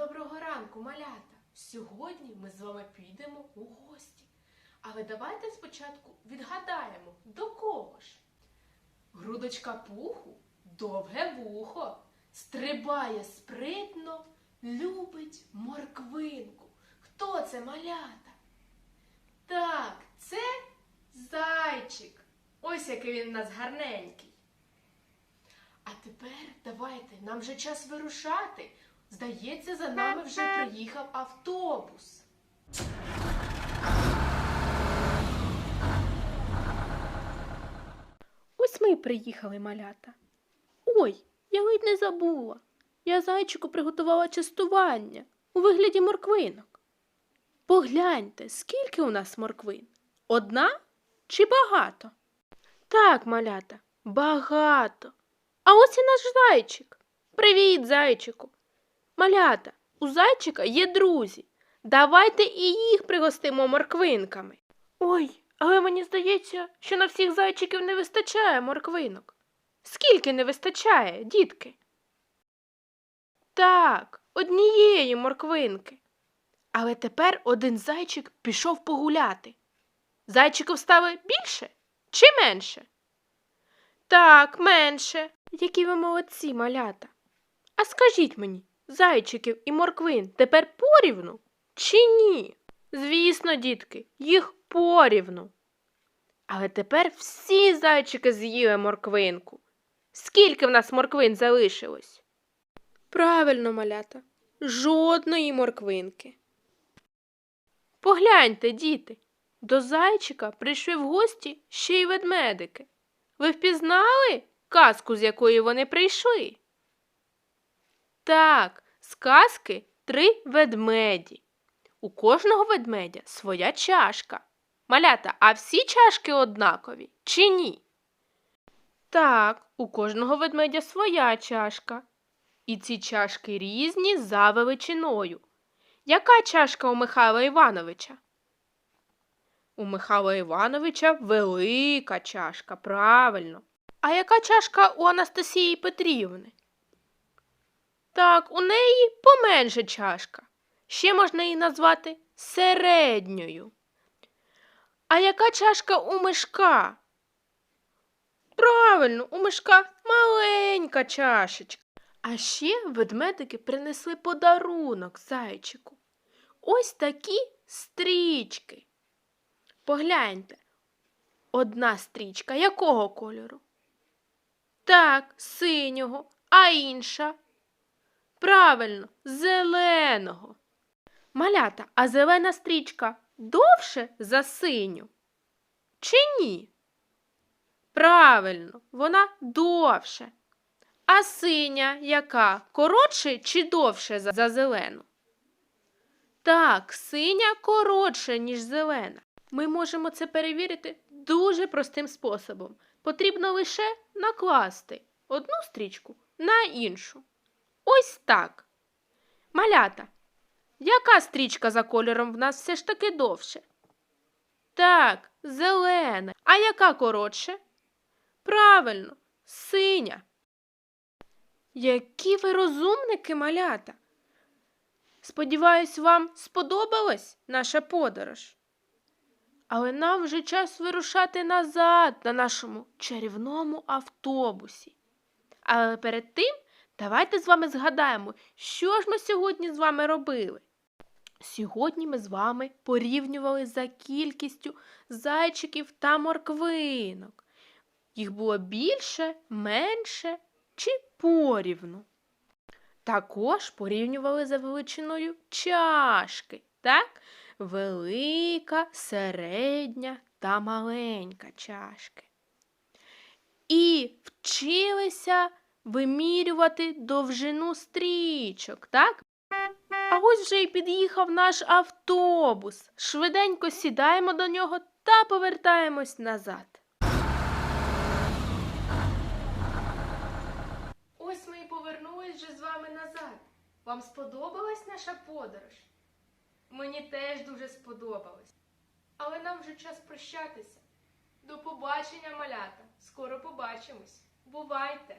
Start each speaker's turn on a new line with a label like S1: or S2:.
S1: Доброго ранку, малята! Сьогодні ми з вами підемо у гості. Але давайте спочатку відгадаємо, до кого ж? Грудочка пуху, довге вухо, стрибає спритно, любить морквинку. Хто це малята? Так, це зайчик. Ось який він у нас гарненький. А тепер давайте, нам вже час вирушати. Здається, за нами вже приїхав автобус. Ось ми й приїхали, малята. Ой, я ледь не забула. Я зайчику приготувала частування у вигляді морквинок. Погляньте, скільки у нас морквин? Одна чи багато? Так, малята, багато. А ось і наш зайчик. Привіт, зайчику. Малята, у зайчика є друзі. Давайте і їх пригостимо морквинками. Ой, але мені здається, що на всіх зайчиків не вистачає морквинок. Скільки не вистачає, дітки? Так, однієї морквинки. Але тепер один зайчик пішов погуляти. Зайчиків стало більше чи менше? Так, менше. Які ви молодці, малята. А скажіть мені, зайчиків і морквин тепер порівну чи ні? Звісно, дітки, їх порівну. Але тепер всі зайчики з'їли морквинку. Скільки в нас морквин залишилось? Правильно, малята, жодної морквинки. Погляньте, діти, до зайчика прийшли в гості ще й ведмедики. Ви впізнали казку, з якої вони прийшли? Так, з казки три ведмеді. У кожного ведмедя своя чашка. Малята, а всі чашки однакові чи ні? Так, у кожного ведмедя своя чашка. І ці чашки різні за величиною. Яка чашка у Михайла Івановича? У Михайла Івановича велика чашка, правильно. А яка чашка у Анастасії Петрівни? Так, у неї поменше чашка. Ще можна її назвати середньою. А яка чашка у мишка? Правильно, у мишка маленька чашечка. А ще ведмедики принесли подарунок зайчику. Ось такі стрічки. Погляньте, одна стрічка якого кольору? Так, синього, а інша? Правильно, зеленого. Малята, а зелена стрічка довше за синю? Чи ні? Правильно, вона довше. А синя яка? Коротше чи довше за, зелену? Так, синя коротше, ніж зелена. Ми можемо це перевірити дуже простим способом. Потрібно лише накласти одну стрічку на іншу. Ось так. Малята, яка стрічка за кольором в нас все ж таки довше? Так, зелена. А яка коротше? Правильно, синя. Які ви розумники, малята. Сподіваюсь, вам сподобалась наша подорож. Але нам вже час вирушати назад на нашому чарівному автобусі. Але перед тим давайте з вами згадаємо, що ж ми сьогодні з вами робили. Сьогодні ми з вами порівнювали за кількістю зайчиків та морквинок. Їх було більше, менше чи порівну. Також порівнювали за величиною чашки, так? Велика, середня та маленька чашки. І вчилися вимірювати довжину стрічок, так? А ось вже й під'їхав наш автобус. Швиденько сідаємо до нього та повертаємось назад. Ось ми і повернулись вже з вами назад. Вам сподобалась наша подорож? Мені теж дуже сподобалось. Але нам вже час прощатися. До побачення, малята. Скоро побачимось. Бувайте!